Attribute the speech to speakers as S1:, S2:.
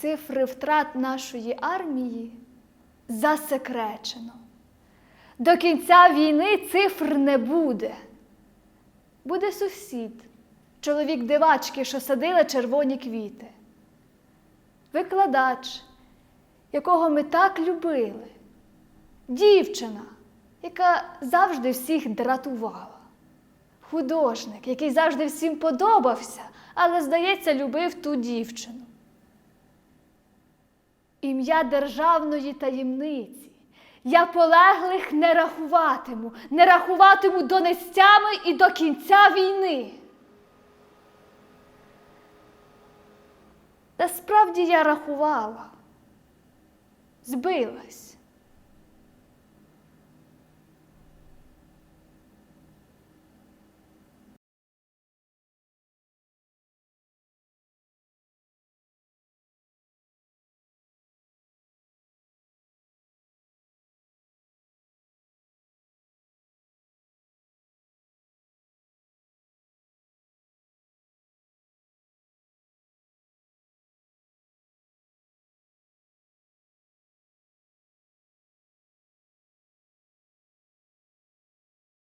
S1: цифри втрат нашої армії засекречено. До кінця війни цифр не буде. Буде сусід, чоловік дивачки, що садила червоні квіти. Викладач, якого ми так любили. Дівчина, яка завжди всіх дратувала. Художник, який завжди всім подобався, але, здається, любив ту дівчину. Ім'я державної таємниці. Я полеглих не рахуватиму, не рахуватиму донестями і до кінця війни. Та справді я рахувала, збилась.